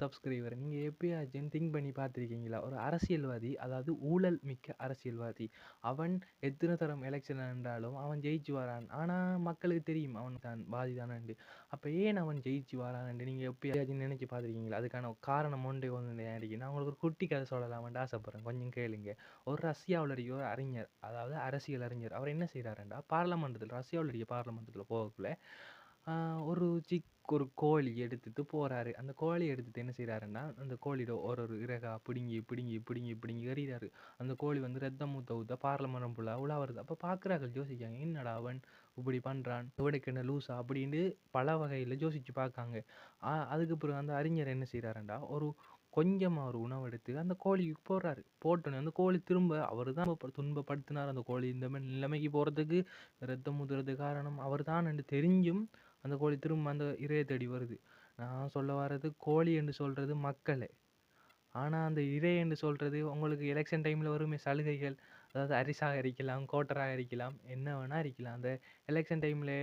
Subscriber நீங்கள் எப்பயாச்சும் think பண்ணி பார்த்துருக்கீங்களா? ஒரு அரசியல்வாதி அதாவது ஊழல் மிக்க அரசியல்வாதி. அவன் எத்தனை தரம் எலெக்ஷன் என்றாலும் அவன் ஜெயிச்சு வரான். ஆனால் மக்களுக்கு தெரியும் அவன் தான் பாதி தானண்டு அப்போ ஏன் அவன் ஜெயிச்சு வரான்ண்டு நீங்கள் எப்பயாச்சும் நினச்சி பார்த்துருக்கீங்களா? அதுக்கான காரணம் ஒன்றே ஒன்று இருக்கு. நான் உங்களுக்கு ஒரு குட்டி கதை சொல்லலாம்னு ஆசைப்பட்றேன். கொஞ்சம் கேளுங்க. ஒரு ரஷ்யாவில் இருக்க ஒரு அறிஞர் அதாவது அரசியல் அறிஞர் அவர் என்ன செய்கிறாருண்டா பார்லமெண்டத்தில் ரஷ்யாவில் இருக்க பார்லமெண்டத்தில் போகக்குள்ள ஒரு சிக் ஒரு கோழி எடுத்துட்டு போகிறாரு அந்த கோழி எடுத்துட்டு என்ன செய்கிறாருன்னா அந்த கோழியோட ஒரு ஒரு இறகா பிடுங்கி பிடுங்கி பிடுங்கி பிடுங்கி எறிகிறாரு அந்த கோழி வந்து ரத்தம் ஊத்த ஊத்த பார்லமெண்ட் ஃபுல்லாக உலா வருது அப்போ பார்க்குறாங்க யோசிக்காங்க என்னடா அவன் இப்படி பண்ணுறான் இவனுக்கு என்ன லூஸா அப்படின்னு பல வகையில் யோசித்து பார்க்காங்க ஆ- அதுக்கு பிறகு அந்த அறிஞர் என்ன செய்கிறாருண்டா ஒரு கொஞ்சமாக ஒரு உணவு எடுத்து அந்த கோழிக்கு போடுறாரு. போட்டோன்னே அந்த கோழி திரும்ப அவர் தான் துன்பப்படுத்தினார். அந்த கோழி இந்த மாதிரி நிலைமைக்கு போகிறதுக்கு ரத்தம் ஊத்துறதுக்கு காரணம் அவர் தான் என்று தெரிஞ்சும் அந்த கோழி திரும்ப அந்த இரையை தேடி வருது. நான் சொல்ல வர்றது கோழி என்று சொல்கிறது மக்களை. ஆனால் அந்த இறை என்று சொல்கிறது உங்களுக்கு எலெக்ஷன் டைமில் வருமே சலுகைகள். அதாவது அரிசாக இருக்கலாம் கோட்டராக இருக்கலாம் என்ன வேணால் இருக்கலாம் அந்த எலெக்ஷன் டைமில்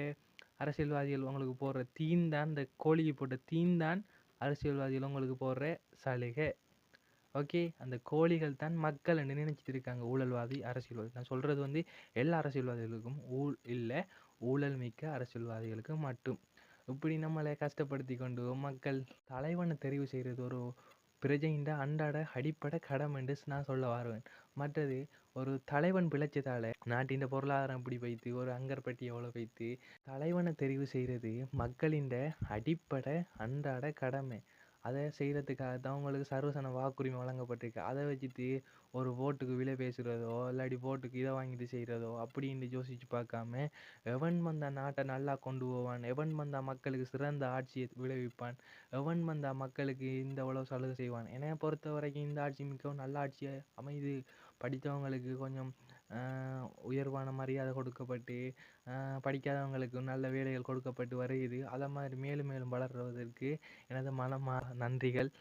அரசியல்வாதிகள் உங்களுக்கு போடுற தீன் தான் இந்த கோழிக்கு போட்ட தீன் தான் அரசியல்வாதிகள் உங்களுக்கு போடுற சலுகை. ஓகே. அந்த கோழிகள் தான் மக்கள் என்று நினைச்சிட்டு இருக்காங்க ஊழல்வாதி அரசியல்வாதி. நான் சொல்கிறது வந்து எல்லா அரசியல்வாதிகளுக்கும் ஊழ் இல்லை ஊழல் மிக்க அரசியல்வாதிகளுக்கு மட்டும். இப்படி நம்மளை கஷ்டப்படுத்தி கொண்டு மக்கள் தலைவனை தெரிவு செய்கிறது ஒரு பிரஜையின் அன்றாட அடிப்படை கடமை என்று நான் சொல்ல வருவேன். மற்றது ஒரு தலைவன் பிழைச்சதால நாட்டின் பொருளாதாரம் இப்படி வைத்து ஒரு அங்கர்பட்டி எவ்வளோ வைத்து தலைவனை தெரிவு செய்கிறது மக்களின் அடிப்படை அன்றாட கடமை. அதை செய்கிறதுக்காக தான் உங்களுக்கு சர்வசன வாக்குரிமை வழங்கப்பட்டிருக்கு. அதை வச்சுட்டு ஒரு ஓட்டுக்கு விலை பேசுகிறதோ இல்லாட்டி ஓட்டுக்கு இதை வாங்கிட்டு செய்கிறதோ அப்படின்னு யோசிச்சு பார்க்காம எவன் வந்த நாட்டை நல்லா கொண்டு போவான் எவன் வந்தா மக்களுக்கு சிறந்த ஆட்சியை விளைவிப்பான் எவன் வந்தா மக்களுக்கு இந்த இவ்வளோ சலுகை செய்வான். என்னை பொறுத்த வரைக்கும் இந்த ஆட்சி மிகவும் நல்ல ஆட்சியை அமைது. படித்தவங்களுக்கு கொஞ்சம் உயர்வான மரியாதை கொடுக்கப்பட்டு படிக்காதவங்களுக்கு நல்ல வேலைகள் கொடுக்கப்பட்டு வருகிறது. அதை மாதிரி மேலும் மேலும் வளர்வதற்கு எனது மனமா நன்றிகள்.